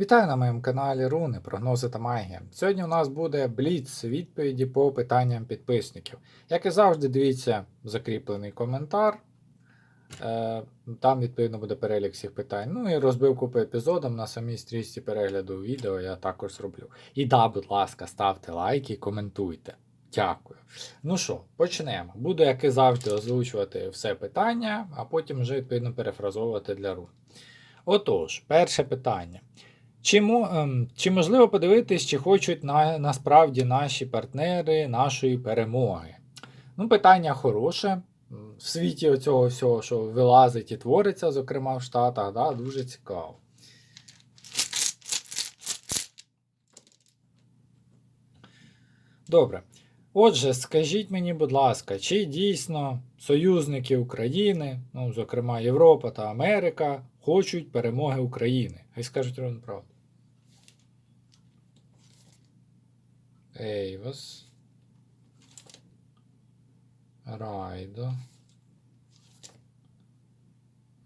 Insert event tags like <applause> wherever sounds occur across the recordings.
Вітаю на моєму каналі Руни, прогнози та магія. Сьогодні у нас буде бліц відповіді по питанням підписників. Як і завжди, дивіться закріплений коментар. Е, Там, відповідно, буде перелік всіх питань. Ну і розбивку по епізодам на самій стрічці перегляду відео я також зроблю. І да, будь ласка, ставте лайки і коментуйте. Дякую. Ну що, почнемо. Буду, як і завжди, озвучувати все питання, а потім вже відповідно перефразовувати для рун. Отож, перше питання. Чи, ем, чи можливо подивитись, чи хочуть на, насправді наші партнери нашої перемоги? Ну, питання хороше. В світі оцього всього, що вилазить і твориться, зокрема в Штатах, да, дуже цікаво. Добре. Отже, скажіть мені, будь ласка, чи дійсно союзники України, ну, зокрема Європа та Америка, хочуть перемоги України? Хай скажуть ровно правду. Ейвас. Райдо.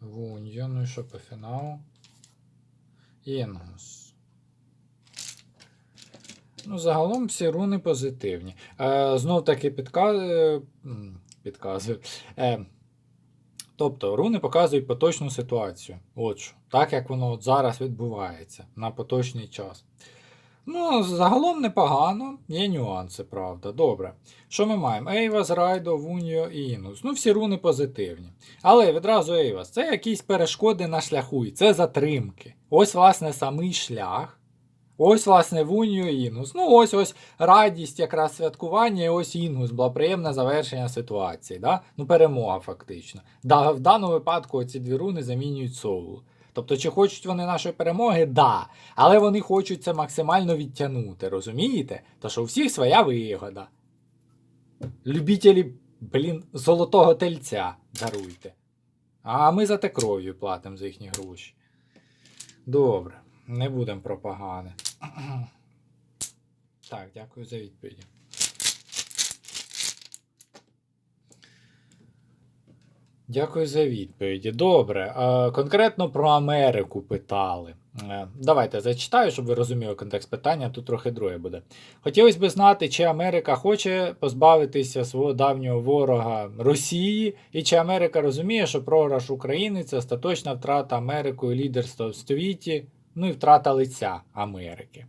Вуньо, ну і що по фіналу? Інгус. Ну, загалом всі руни позитивні. Е, знов таки підказую. Підказую. Е, тобто, руни показують поточну ситуацію. От що. Так як воно от зараз відбувається на поточний час. Ну, загалом непогано, є нюанси, правда. Добре. Що ми маємо? Ейвас, Райдо, Вуньо і Інус. Ну, всі руни позитивні. Але відразу Ейвас, це якісь перешкоди на шляху, і це затримки. Ось, власне, самий шлях. Ось, власне, Вуньо і Інус. Ну, ось ось радість якраз святкування, і ось Інгус, було приємне завершення ситуації. Да? Ну, перемога, фактично. Да, в даному випадку ці дві руни замінюють Соул. Тобто, чи хочуть вони нашої перемоги? Да. Але вони хочуть це максимально відтягнути, розумієте? То що у всіх своя вигода. Любителі, блін, золотого тельця даруйте. А ми за те кров'ю платимо за їхні гроші. Добре, не будемо про погане. <clears throat> Так, дякую за відповіді. Дякую за відповіді. Добре. Е, конкретно про Америку питали. Е, давайте зачитаю, щоб ви розуміли контекст питання. Тут трохи друге буде. Хотілося б знати, чи Америка хоче позбавитися свого давнього ворога Росії, і чи Америка розуміє, що програш України це остаточна втрата Америкою лідерства в світі, ну і втрата лиця Америки.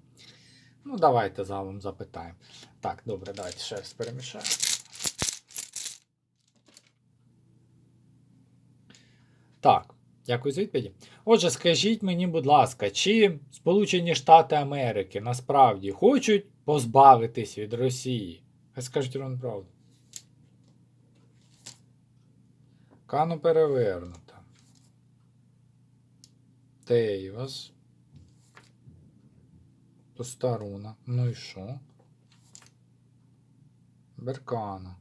Ну, давайте загалом запитаємо. Так, добре, давайте ще раз перемішаємо. Так, дякую за відповіді. Отже, скажіть мені, будь ласка, чи Сполучені Штати Америки насправді хочуть позбавитись від Росії? Скажуть ровно правду. Кану перевернута. Тейвас. Постаруна. Ну і що? Беркана.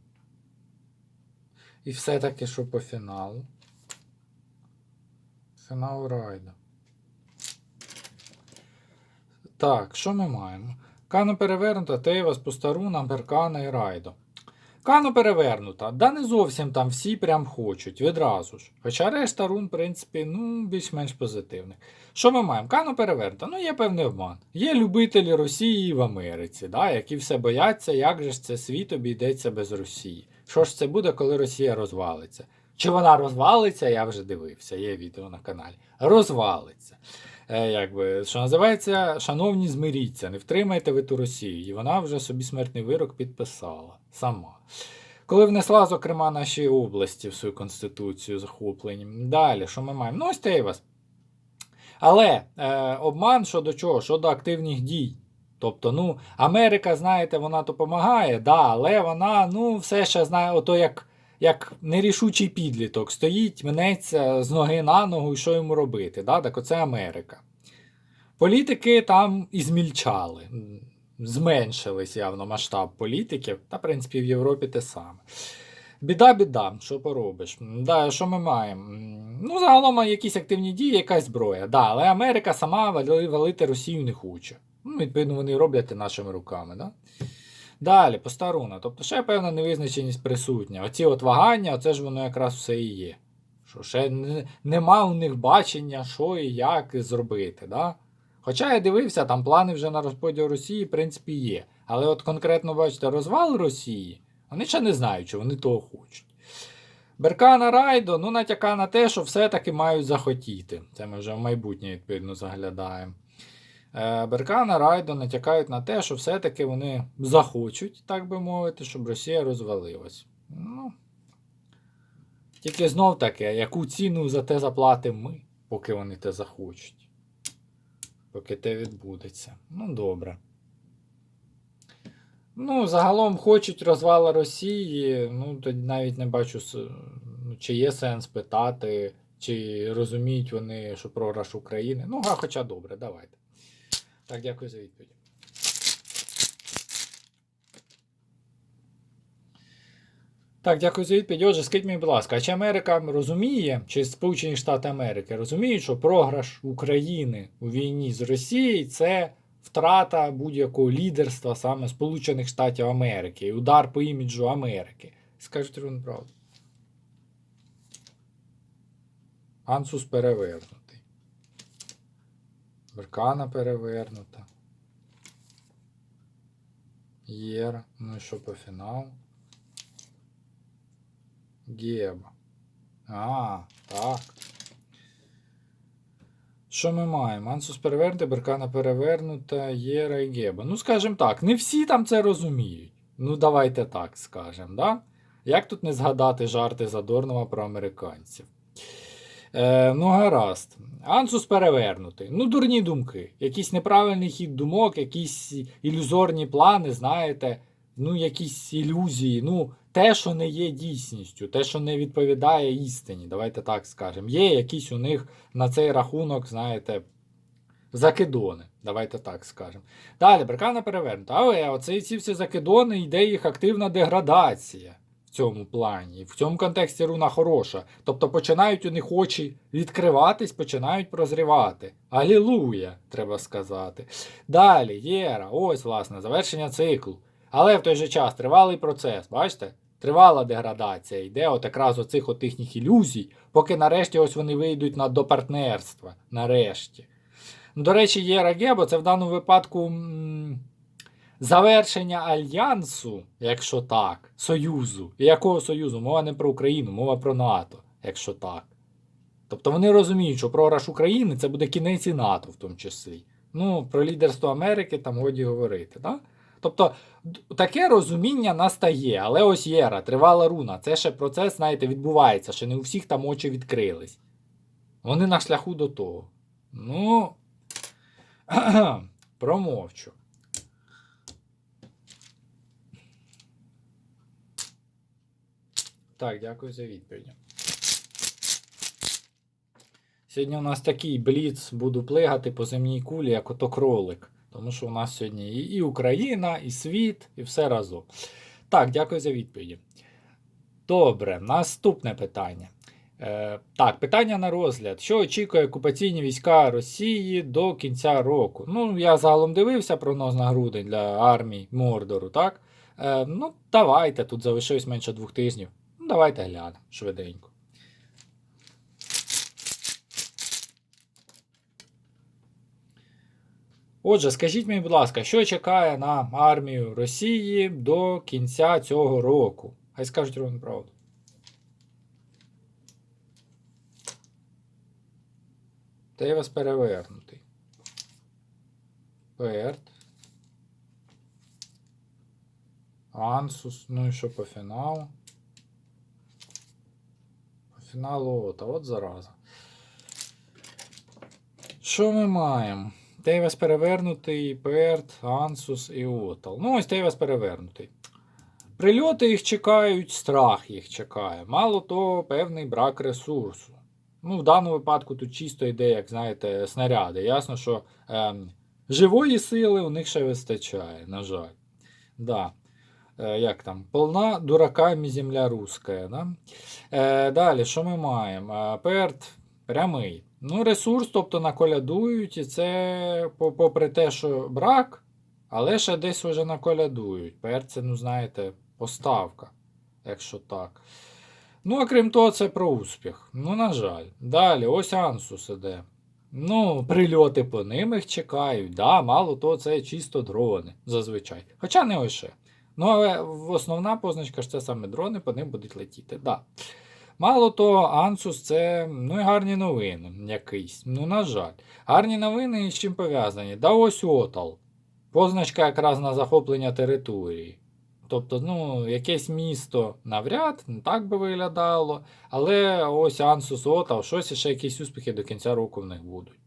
І все-таки, що по фіналу? Фінал райду. Так, що ми маємо? Кано перевернута, Тейвас, Постаруна, Беркана і Райдо. Кано перевернута. Да не зовсім там всі прям хочуть, відразу ж. Хоча решта рун, в принципі, ну, більш-менш позитивних. Що ми маємо? Кано перевернута. Ну, є певний обман. Є любителі Росії в Америці, да, які все бояться, як же ж це світ обійдеться без Росії. Що ж це буде, коли Росія розвалиться? Чи вона розвалиться, я вже дивився, є відео на каналі. Розвалиться. Е, якби, що називається, шановні, змиріться, не втримайте ви ту Росію. І вона вже собі смертний вирок підписала сама. Коли внесла, зокрема, наші області в свою конституцію захоплені. Далі, що ми маємо? Ну, ось Тейвас. Але е, обман щодо чого? Щодо активних дій. Тобто, ну, Америка, знаєте, вона допомагає, да, але вона, ну, все ще знає, ото як як нерішучий підліток стоїть, мнеться з ноги на ногу, і що йому робити. Да? Так оце Америка. Політики там і змільчали, зменшились явно масштаб політиків, та, в принципі, в Європі те саме. Біда, біда, що поробиш? Да, що ми маємо? Ну, загалом якісь активні дії, якась зброя. Да, але Америка сама вали- валити Росію не хоче. Ну, відповідно, вони роблять нашими руками. Да? Далі, постаруна. Тобто ще певна невизначеність присутня. Оці от вагання, оце ж воно якраз все і є. Що ще не, нема у них бачення, що і як зробити. Да? Хоча я дивився, там плани вже на розподіл Росії, в принципі, є. Але от конкретно, бачите, розвал Росії, вони ще не знають, чи вони того хочуть. Беркана Райдо ну, натяка на те, що все-таки мають захотіти. Це ми вже в майбутнє, відповідно, заглядаємо. Е, Беркана Райдо натякають на те, що все-таки вони захочуть, так би мовити, щоб Росія розвалилась. Ну, тільки знов таки, яку ціну за те заплатимо ми, поки вони те захочуть. Поки те відбудеться. Ну, добре. Ну, загалом хочуть розвала Росії. Ну, тоді навіть не бачу, ну, чи є сенс питати, чи розуміють вони, що програш України. Ну, а хоча добре, давайте. Так, дякую за відповідь. Так, дякую за відповідь. Отже, скажіть мені, будь ласка, а чи Америка розуміє, чи Сполучені Штати Америки розуміють, що програш України у війні з Росією це втрата будь-якого лідерства саме Сполучених Штатів Америки і удар по іміджу Америки? Скажіть вони правду. Ансус перевернутий. Беркана перевернута. Єра. Ну і що по фіналу? Геба. А, так. Що ми маємо? Ансус перевернутий, Беркана перевернута, Єра і Геба. Ну, скажімо так, не всі там це розуміють. Ну, давайте так скажемо, да? Як тут не згадати жарти Задорнова про американців? Е, ну, гаразд. Ансус перевернутий. Ну, дурні думки. Якийсь неправильний хід думок, якісь ілюзорні плани, знаєте, ну, якісь ілюзії. Ну, те, що не є дійсністю, те, що не відповідає істині, давайте так скажемо. Є якісь у них на цей рахунок, знаєте, закидони. Давайте так скажемо. Далі, Беркана перевернута. Але оце ці всі закидони йде їх активна деградація цьому плані. В цьому контексті руна хороша. Тобто починають у них очі відкриватись, починають прозрівати. Алілуя, треба сказати. Далі, Єра, ось, власне, завершення циклу. Але в той же час тривалий процес, бачите? Тривала деградація йде от якраз оцих от їхніх ілюзій, поки нарешті ось вони вийдуть на до партнерства. Нарешті. До речі, Єра Гебо це в даному випадку м, завершення альянсу, якщо так, союзу. І якого союзу? Мова не про Україну, мова про НАТО, якщо так. Тобто вони розуміють, що програш України це буде кінець і НАТО в тому числі. Ну, про лідерство Америки там годі говорити. Да? Тобто таке розуміння настає, але ось Єра, тривала руна. Це ще процес, знаєте, відбувається, ще не у всіх там очі відкрились. Вони на шляху до того. Ну, <clears throat> промовчу. Так, дякую за відповідь. Сьогодні у нас такий бліц, буду плигати по земній кулі, як ото кролик. Тому що у нас сьогодні і, Україна, і світ, і все разом. Так, дякую за відповіді. Добре, наступне питання. Е, так, питання на розгляд. Що очікує окупаційні війська Росії до кінця року? Ну, я загалом дивився прогноз на грудень для армії Мордору, так? Е, ну, давайте, тут залишилось менше двох тижнів. Ну, давайте глянемо швиденько. Отже, скажіть мені, будь ласка, що чекає на армію Росії до кінця цього року? Хай скажуть ровно правду. Тейвас перевернутий. Перт. Ансус. Ну і що по фіналу? По фіналу ота, от зараза. Що ми маємо? Тейвас перевернутий, Перт, Ансус і Отал. Ну, ось Тейвас перевернутий. Прильоти їх чекають, страх їх чекає. Мало того, певний брак ресурсу. Ну, в даному випадку тут чисто йде, як знаєте, снаряди. Ясно, що ем, живої сили у них ще вистачає, на жаль. Да. Е, як там? Полна дураками земля руська. Да? Е, далі, що ми маємо? Е, Перт прямий. Ну, ресурс, тобто наколядують, і це попри те, що брак, але ще десь вже наколядують. Перт це, ну, знаєте, поставка, якщо так. Ну, а крім того, це про успіх. Ну, на жаль. Далі, ось Ансус іде. Ну, прильоти по ним їх чекають. Да, мало того, це чисто дрони зазвичай. Хоча не лише. Ну, але основна позначка ж це саме дрони, по ним будуть летіти. Да. Мало того, Ансус це ну, і гарні новини якийсь. Ну, на жаль. Гарні новини з чим пов'язані? Да ось Отал. Позначка якраз на захоплення території. Тобто, ну, якесь місто навряд, так би виглядало. Але ось Ансус Отал, щось ще якісь успіхи до кінця року в них будуть.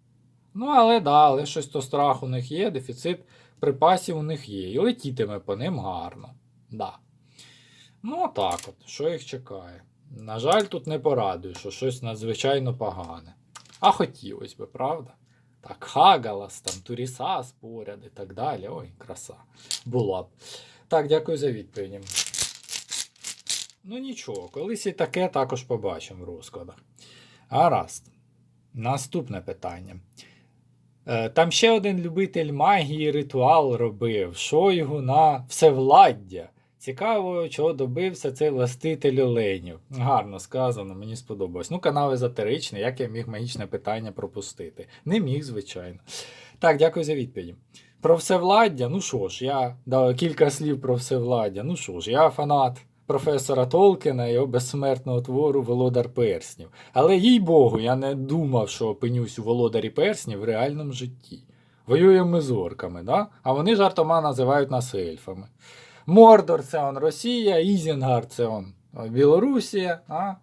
Ну, але да, але щось то страх у них є, дефіцит припасів у них є. І летітиме по ним гарно. Да. Ну, так от, що їх чекає. На жаль, тут не порадую, що щось надзвичайно погане. А хотілося би, правда? Так, Хагалас, там, Турісас поряд і так далі. Ой, краса. Була б. Так, дякую за відповіді. Ну нічого, колись і таке також побачимо в розкладах. Гаразд. Наступне питання. Е, Там ще один любитель магії ритуал робив Шойгу на всевладдя. Цікаво, чого добився цей властитель оленів. Гарно сказано, мені сподобалось. Ну, канал езотеричний, як я міг магічне питання пропустити? Не міг, звичайно. Так, дякую за відповіді. Про всевладдя, ну що ж, я дав кілька слів про всевладдя. Ну що ж, я фанат професора Толкіна і його безсмертного твору Володар Перснів. Але їй Богу, я не думав, що опинюсь у володарі перснів в реальному житті. Воюємо ми з орками, да? а вони жартома називають нас ельфами. Мордор це он Росія, Ізінгард це он Білорусія. А?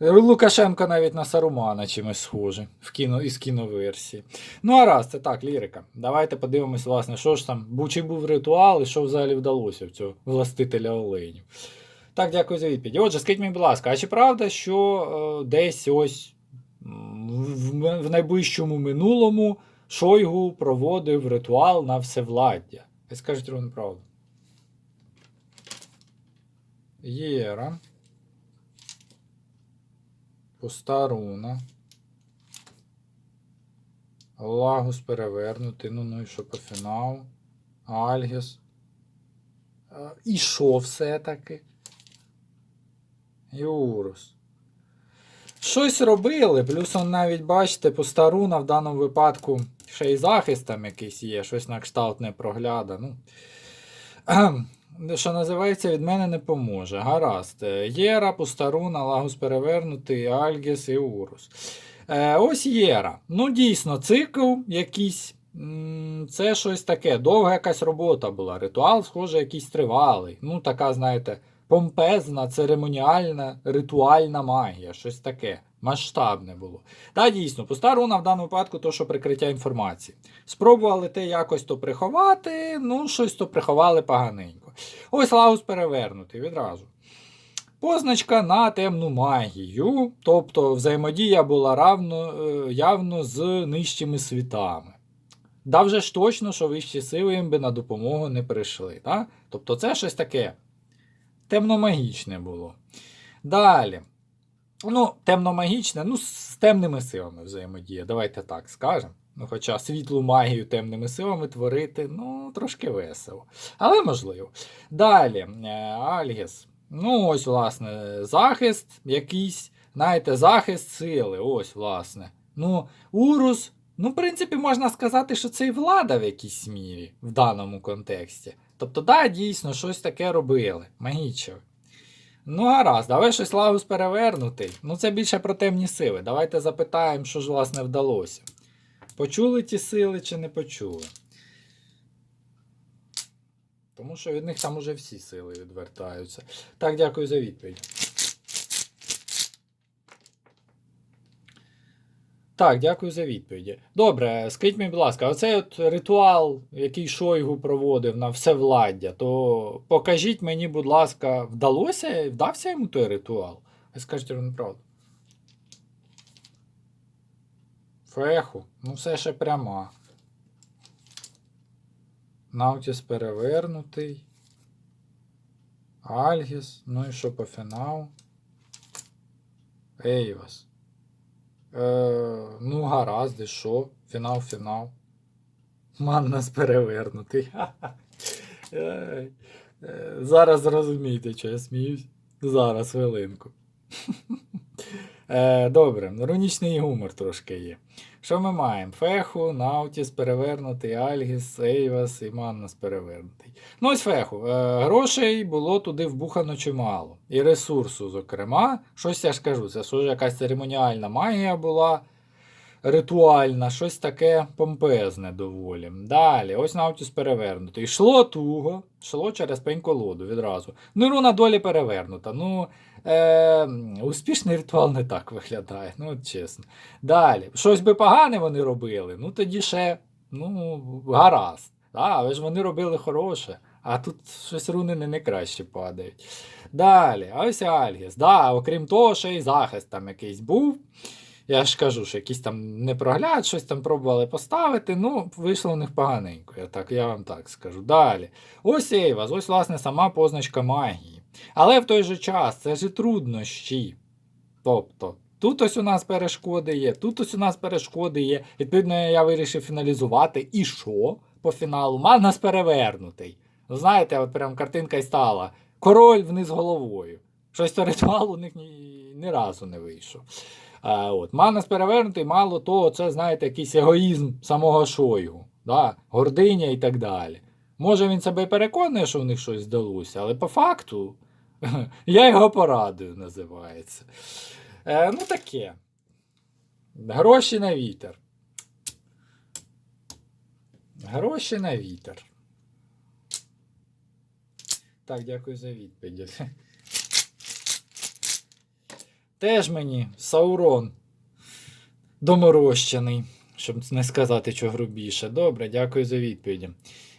Лукашенко навіть на Сарумана чимось схожий в кіно, із кіноверсії. Ну, а раз, це так, лірика. Давайте подивимось, власне, що ж там, чи був ритуал і що взагалі вдалося в цього властителя оленів. Так, дякую за відповідь. Отже, скажіть мені, будь ласка, а чи правда, що е, десь ось в, найближчому минулому Шойгу проводив ритуал на всевладдя? Ви скажіть ровно правду. Єра. Постаруна. Лагус перевернутий. Ну, ну і що по фіналу? Альгіс. Е, І що все-таки? Юрус. Щось робили, плюс он навіть, бачите, постаруна в даному випадку ще й захист там якийсь є, щось на кшталт не прогляда. Ну. Що називається, від мене не поможе. Гаразд. Єра, Пустаруна, Лагус перевернутий, Альгіс і Урус. Е, ось Єра. Ну, дійсно, цикл якийсь. Це щось таке. Довга якась робота була. Ритуал, схоже, якийсь тривалий. Ну, така, знаєте, помпезна, церемоніальна, ритуальна магія. Щось таке. Масштабне було. Та дійсно, Пустаруна в даному випадку то, що прикриття інформації. Спробували те якось то приховати, ну, щось то приховали поганенько. Ось Лагус перевернутий відразу. Позначка на темну магію, тобто взаємодія була равно, е, явно з нижчими світами. Да вже ж точно, що вищі сили їм би на допомогу не прийшли. Так? Тобто це щось таке темномагічне було. Далі. Ну, темномагічне, ну, з темними силами взаємодія, давайте так скажемо. Ну, хоча світлу магію темними силами творити, ну, трошки весело. Але можливо. Далі, е, Альгіс. Ну, ось, власне, захист якийсь, знаєте, захист сили. Ось, власне. Ну, Урус, ну, в принципі, можна сказати, що це і влада в якійсь мірі в даному контексті. Тобто, да, дійсно, щось таке робили. Магічили. Ну, гаразд, але щось Лагус перевернутий. Ну, це більше про темні сили. Давайте запитаємо, що ж власне вдалося. Почули ті сили чи не почули? Тому що від них там уже всі сили відвертаються. Так, дякую за відповідь. Так, дякую за відповіді. Добре, скажіть мені, будь ласка, оцей от ритуал, який Шойгу проводив на всевладдя, то покажіть мені, будь ласка, вдалося, вдався йому той ритуал? Ви скажете ровно правду. Феху, ну все ще пряма. Наутіс перевернутий. Альгіс. Ну і що по фіналу? Ейвас. Е, ну, гаразд, і що? Фінал, фінал. Ман нас перевернутий. <laughs> Е, Зараз зрозумієте, що я сміюсь. Зараз хвилинку. <laughs> Е, добре, рунічний гумор трошки є. Що ми маємо? Феху, Наутіс перевернутий, Альгіс, Ейвас і Маннас перевернутий. Ну ось Феху. Е, грошей було туди вбухано чимало. І ресурсу, зокрема. Щось я ж кажу, це ж якась церемоніальна магія була. Ритуальна, щось таке помпезне доволі. Далі, ось Наутіс перевернутий. Йшло туго, йшло через пень колоду відразу. І руна долі перевернута. Ну, е, успішний ритуал не так виглядає, ну чесно. Далі, щось би погане вони робили, ну тоді ще ну, гаразд. Да, але ж вони робили хороше, а тут щось руни не, краще падають. Далі, а ось Альгіс. Да, окрім того, ще й захист там якийсь був. Я ж кажу, що якийсь там непрогляд, щось там пробували поставити. Ну, вийшло у них поганенько, я так, я вам так скажу. Далі. Ось Ейвас, ось, власне, сама позначка магії. Але в той же час це ж труднощі. Тобто, тут ось у нас перешкоди є, тут ось у нас перешкоди є. Відповідно, я вирішив фіналізувати. І що по фіналу? Манас перевернутий. Ну, знаєте, от прям картинка й стала. Король вниз головою. Щось то ритуал у них ні, ні разу не вийшов. А, от. Манас перевернутий, мало того, це, знаєте, якийсь егоїзм самого Шойгу, да? гординя і так далі. Може, він себе переконує, що в них щось здалося, але по факту <laughs> я його порадую, називається. Е, ну таке. Гроші на вітер. Гроші на вітер. Так, дякую за відповідь. Теж мені Саурон доморощений, щоб не сказати що грубіше. Добре, дякую за відповіді.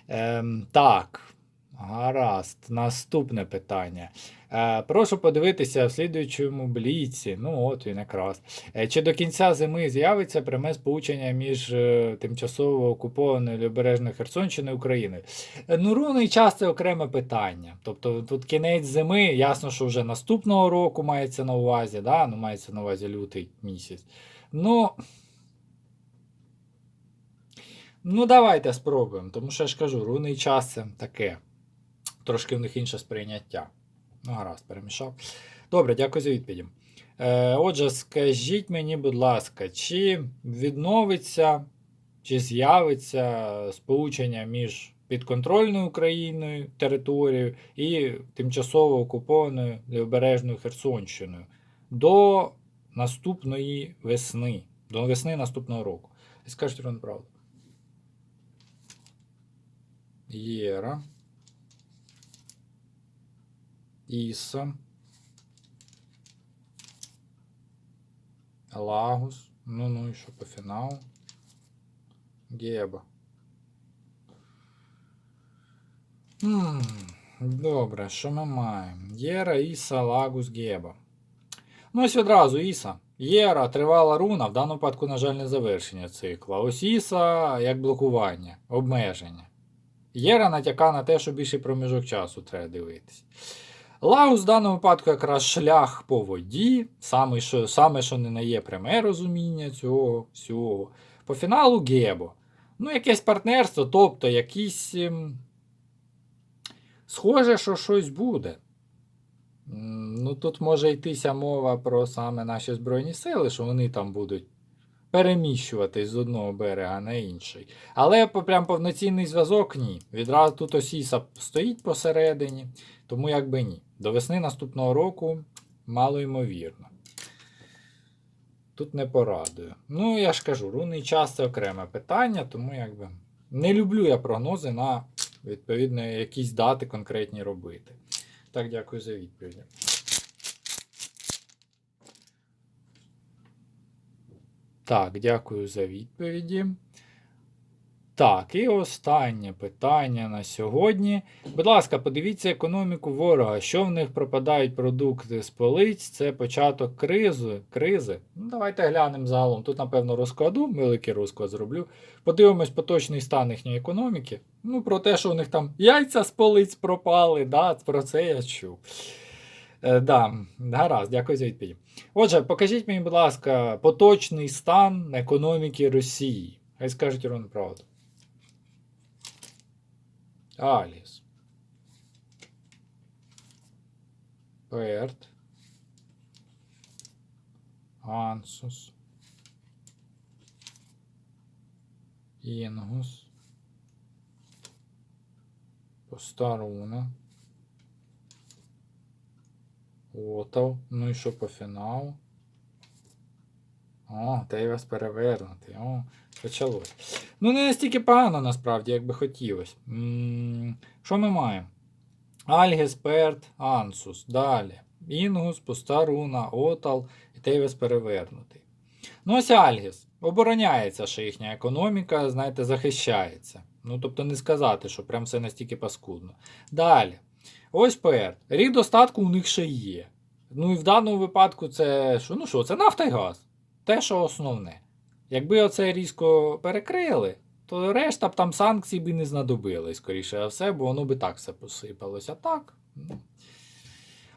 Ем, так, гаразд. Наступне питання. Е, прошу подивитися в слідуючому бліці. Ну, от він якраз. Е, чи до кінця зими з'явиться пряме сполучення між е, тимчасово окупованою Лівобережною Херсонщиною Україною? Е, Ну, рунний час це окреме питання. Тобто тут кінець зими, ясно, що вже наступного року мається на увазі, да? ну, мається на увазі лютий місяць. Ну. Ну, давайте спробуємо, тому що я ж кажу, рунний час це таке. Трошки в них інше сприйняття. Ну, гаразд, перемішав. Добре, дякую за відповіді. Е, отже, скажіть мені, будь ласка, чи відновиться, чи з'явиться сполучення між підконтрольною Україною територією і тимчасово окупованою лівобережною Херсонщиною до наступної весни, до весни наступного року? І скажіть вам правду. Єра. Іса. Лагус. Ну, ну і що по фіналу? Геба. Добре, що ми маємо? Єра, Іса, Лагус, Геба. Ну, ось одразу Іса. Єра, тривала руна, в даному випадку, на жаль, не завершення цикла. Ось Іса як блокування, обмеження. Єра натяка на те, що більший проміжок часу треба дивитись. Лагус в даному випадку якраз шлях по воді, саме що, саме, що не нає пряме розуміння цього всього. По фіналу Гебо. Ну, якесь партнерство, тобто якісь. ем, Схоже, що щось буде. Ну, тут може йтися мова про саме наші Збройні Сили, що вони там будуть переміщуватись з одного берега на інший. Але прям повноцінний зв'язок ні. Відразу тут Осіса стоїть посередині, тому якби ні. До весни наступного року мало ймовірно. Тут не порадую. Ну, я ж кажу, рунний час це окреме питання, тому якби не люблю я прогнози на відповідно якісь дати конкретні робити. Так, дякую за відповідь. Так, дякую за відповіді. Так, і останнє питання на сьогодні. Будь ласка, подивіться економіку ворога. Що в них пропадають продукти з полиць? Це початок кризи. кризи. Ну, давайте глянемо загалом. Тут, напевно, розкладу, великий розклад зроблю. Подивимось поточний стан їхньої економіки. Ну, про те, що у них там яйця з полиць пропали, да, про це я чув. Е, да, гаразд, дякую за відповідь. Отже, покажіть мені, будь ласка, поточний стан економіки Росії. Хай скажуть Ірон правду. Аліс. Перт. Ансус. Інгус. Постаруна. Отав. Ну і що по фіналу? О, Тейвас перевернутий. О, почалось. Ну, не настільки погано, насправді, як би хотілося. Що ми маємо? Альгіс, Перт, Ансус. Далі. Інгус, Постаруна, Отал і Тейвес перевернутий. Ну, ось Альгіс. Обороняється, що їхня економіка, знаєте, захищається. Ну, тобто не сказати, що прям все настільки паскудно. Далі. Ось Перт. Рік достатку у них ще є. Ну і в даному випадку це що? Ну що, це нафта і газ. Те, що основне. Якби оце різко перекрили, то решта б там санкцій би не знадобились, скоріше за все, бо воно би так все посипалося. Так. ну.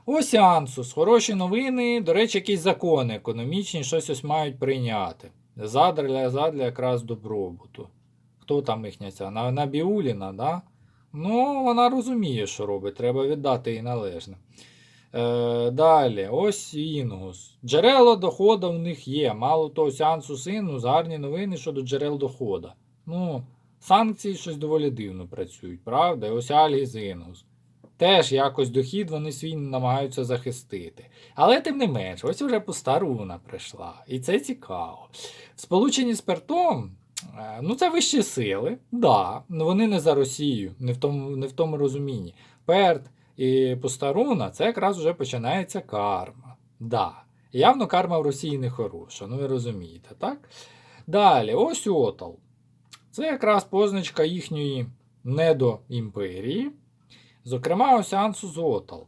Ось Ансус. Хороші новини. До речі, якісь закони економічні, щось ось мають прийняти. Задля, задля якраз добробуту. Хто там їхня ця? На- Набіуліна, да? Ну, вона розуміє, що робить, треба віддати їй належне. Е, далі, ось Інгус. Джерела доходу в них є. Мало того, сеансу сину, гарні новини щодо джерел доходу. Ну, санкції щось доволі дивно працюють, правда? І ось Альгіс і Інгус. Теж якось дохід вони свій намагаються захистити. Але тим не менш, ось уже постаруна прийшла. І це цікаво. Сполучені з Пертом, ну це вищі сили, да, вони не за Росію, не в тому, не в тому розумінні. Перт і Постаруна це якраз вже починається карма. Да. Явно карма в Росії не хороша, ну ви розумієте, так? Далі, ось Отал. Це якраз позначка їхньої недоімперії. Зокрема, ось Ансус Отал.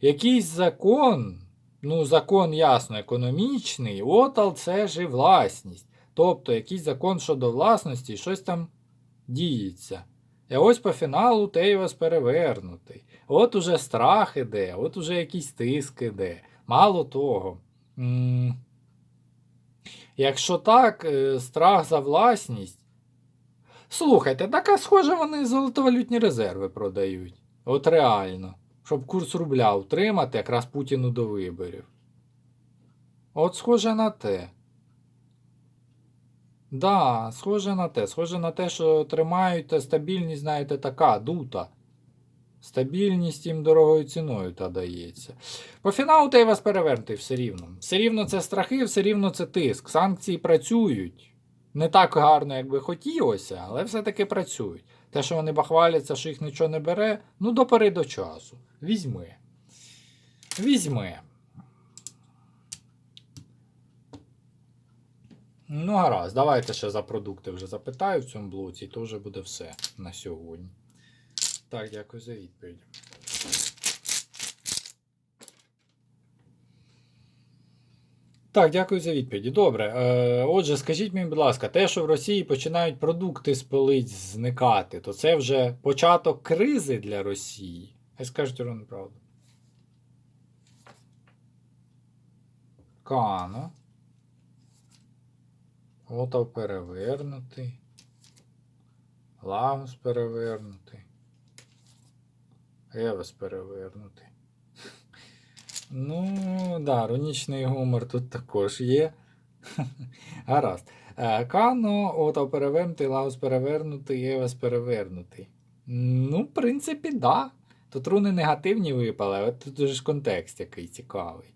Якийсь закон, ну, закон ясно економічний, Отал це ж і власність. Тобто якийсь закон щодо власності, щось там діється. І ось по фіналу Тейвас перевернутий. От уже страх іде, от уже якийсь тиск іде. Мало того. Якщо так, е, страх за власність. Слухайте, так а схоже, вони золотовалютні резерви продають. От реально. Щоб курс рубля утримати якраз Путіну до виборів. От схоже на те. Да, схоже на те. Схоже на те, що тримають стабільність, знаєте, така, дута. Стабільність їм дорогою ціною та дається. По фіналу та й вас перевернути все рівно. Все рівно це страхи, все рівно це тиск. Санкції працюють. Не так гарно, як би хотілося, але все-таки працюють. Те, що вони бахваляться, що їх нічого не бере, ну до пори до часу. Візьми. Візьми. Ну, гаразд, давайте ще за продукти вже запитаю в цьому блоці, і то вже буде все на сьогодні. Так, дякую за відповідь. Так, дякую за відповіді. Добре. Е, отже, скажіть мені, будь ласка, те, що в Росії починають продукти з полиць зникати, то це вже початок кризи для Росії. Хай скажуть Ірон правду. Кано. Отав перевернутий. Лагус перевернутий. Евес перевернутий. Ну, да, іронічний гумор тут також є. <laughs> Гаразд. Е, Кано, Отав перевернутий, Лагус перевернутий, Евес перевернутий. Ну, в принципі, да. Тут руни негативні випали, але тут же ж контекст який цікавий.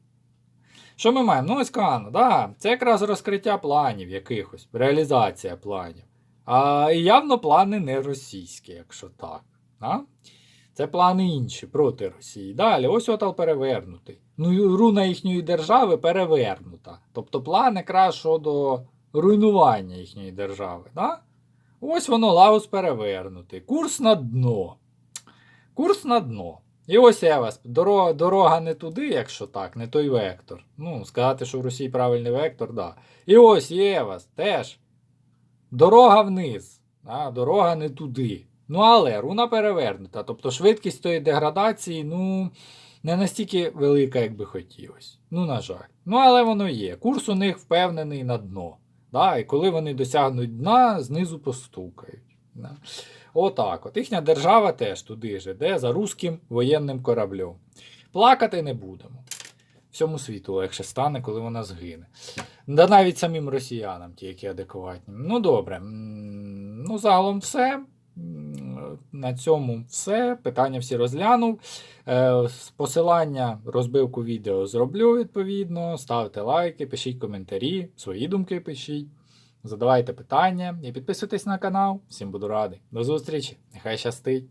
Що ми маємо? Ну, ось Кано, да. Це якраз розкриття планів якихось, реалізація планів. А і явно плани не російські, якщо так. А? Це плани інші проти Росії. Далі, ось Отал перевернутий. Ну, руна їхньої держави перевернута. Тобто план якраз щодо руйнування їхньої держави. Да? Ось воно Лаус перевернутий. Курс на дно. Курс на дно. І ось я вас. Дорога, дорога не туди, якщо так, не той вектор. Ну, сказати, що в Росії правильний вектор, да. І ось є вас теж. Дорога вниз. А, дорога не туди. Ну, але руна перевернута. Тобто швидкість тої деградації, ну, не настільки велика, як би хотілося. Ну, на жаль. Ну, але воно є. Курс у них впевнений на дно. Да? І коли вони досягнуть дна, знизу постукають. Да? Отак. От їхня держава теж туди ж іде за руським воєнним кораблем. Плакати не будемо. всьому світу легше стане, коли вона згине. Да навіть самим росіянам, ті, які адекватні. Ну добре. Ну, загалом все. На цьому все. Питання всі розглянув. Е, Посилання, розбивку відео зроблю відповідно. Ставте лайки, пишіть коментарі, свої думки пишіть. Задавайте питання і підписуйтесь на канал. Всім буду радий. До зустрічі. Нехай щастить.